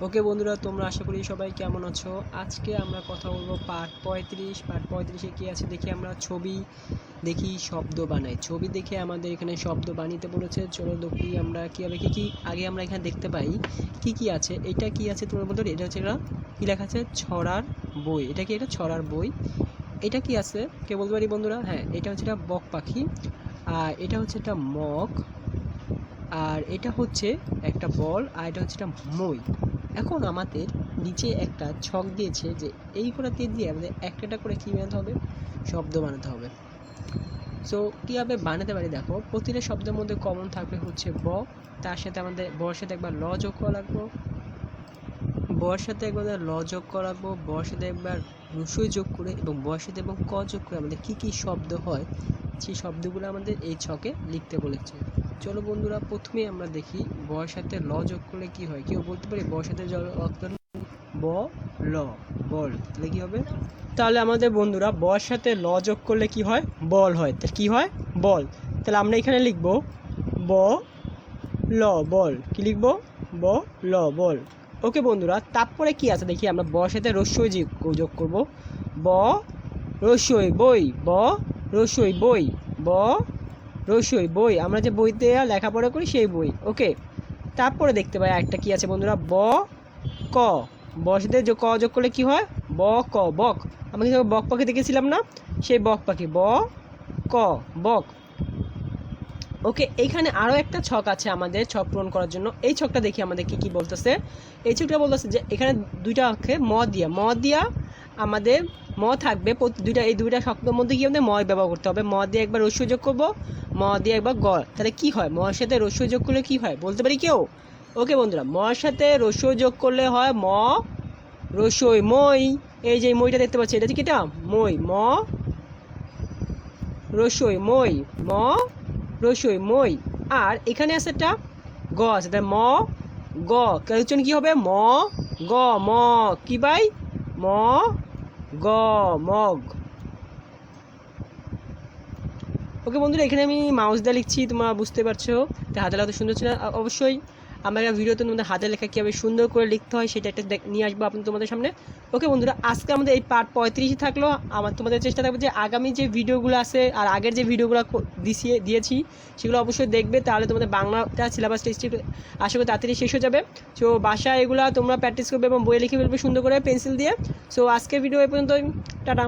ওকে বন্ধুরা, তোমরা আশা করি সবাই কেমন আছো? আজকে আমরা কথা বলব পার্ট পঁয়ত্রিশ। পার্ট পঁয়ত্রিশে কী আছে? দেখি আমরা ছবি দেখি, শব্দ বানাই। ছবি দেখে আমাদের এখানে শব্দ বানিতে বলেছে। চলো দেখি আমরা কীভাবে কী কী আগে আমরা এখানে দেখতে পাই কি কি আছে। এটা কি আছে তোমার বন্ধুরা? এটা হচ্ছে এটা কী লেখা আছে? ছড়ার বই। এটা কি এটা? ছড়ার বই। এটা কি আছে? কে বলতে পারি বন্ধুরা? হ্যাঁ এটা হচ্ছে এটা বক পাখি। আর এটা হচ্ছে একটা মগ। আর এটা হচ্ছে একটা বল। আর এটা হচ্ছে একটা মই। এখন আমাদের নিচে একটা ছক দিয়েছে যে এই করাতে দিয়ে আমাদের একটা করে কী বানাতে হবে? শব্দ বানাতে হবে। সো কীভাবে বানাতে পারি? দেখো, প্রতিটা শব্দের মধ্যে কমন থাকবে হচ্ছে ব, তার সাথে আমাদের বর সাথে একবার ল যোগ করা লাগবো। বর সাথে একবার ল যোগ করা লাগবো বর সাথে একবার রসই যোগ করে এবং বর সাথে এবং ক যোগ করে আমাদের কী কী শব্দ হয়, সেই শব্দগুলো আমাদের এই ছকে লিখতে বলেছে। চলো বন্ধুরা, প্রথমে আমরা দেখি বর সাথে ল যোগ করলে কি হয়? কেউ বলতে পারি বর সাথে ব ল, বল। তাহলে কি হবে? তাহলে আমাদের বন্ধুরা বর সাথে ল যোগ করলে কি হয়? বল হয়। তা কি হয়? বল। তাহলে আমরা এখানে লিখব ব ল, বল। কি লিখব? ব ল, বল। ওকে বন্ধুরা, তারপরে কি আছে? দেখি আমরা বর সাথে রস্যই যোগ করব। ব রস্যই বই, ব রস্যই বই, ব রসই, বই। আমরা যে বইতে লেখাপড়া করি, সেই বই। ওকে তারপরে দেখতে পাই একটা কি আছে বন্ধুরা? ব, ক। বসতে যোগ ক যোগ করলে কি হয়? ব, ক, বক। আমরা কিন্তু বক পাখি দেখেছিলাম না? সেই বক পাখি। ব, ক, বক। ওকে এইখানে আরও একটা ছক আছে আমাদের ছক পূরণ করার জন্য। এই ছকটা দেখি আমাদের কি কি বলতেছে? এই ছকটা বলতেছে যে এখানে দুইটা অক্ষে ম দিয়া। ম দিয়া আমাদের ম থাকবে দুইটা, এই দুইটা শব্দের মধ্যে কি আমাদের ম ব্যবহার করতে হবে। ম দিয়ে একবার রস্য যোগ করব, ম দিয়ে একবার গ। তাহলে কি হয়? মর সাথে রস্য যোগ করলে কি হয়? বলতে পারি কেউ? ওকে বন্ধুরা, মর সাথে রস্য যোগ করলে হয় ম রসই মই। এই যে মইটা দেখতে পাচ্ছি, এটা হচ্ছে কি এটা? মই, ম রসই মই, ম রসই মই। আর এখানে আছে একটা গ আছে, তাহলে ম, গ। কালেকশন কি হবে? ম, গ, ম। কি বাই ম গ, মগ। ওকে বন্ধুরা, এখানে আমি মাউস দিয়ে লিখছি, তোমরা বুঝতে পারছ। হাতে লাগাতে সুন্দর ছিল। অবশ্যই। আমরা ভিডিওতে তোমাদের হাতে লেখা কীভাবে সুন্দর করে লিখতে হয় সেটা একটা নিয়ে আসব আপনি তোমাদের সামনে। ওকে বন্ধুরা, আজকে আমাদের এই পার্ট পঁয়ত্রিশে থাকল। আমার তোমাদের চেষ্টা থাকবে যে আগামী যে ভিডিওগুলো আছে আর আগের যে ভিডিওগুলো দিছিয়ে দিয়েছি, সেগুলো অবশ্যই দেখবে। তাহলে তোমাদের বাংলাটা সিলেবাস টেস্ট আশা করি তাড়াতাড়ি শেষ হয়ে যাবে। সো বাসায় এগুলো তোমরা প্র্যাকটিস করবে এবং বইয়ে লিখে ফেলবে সুন্দর করে পেন্সিল দিয়ে। সো আজকের ভিডিও এ পর্যন্ত টাটা।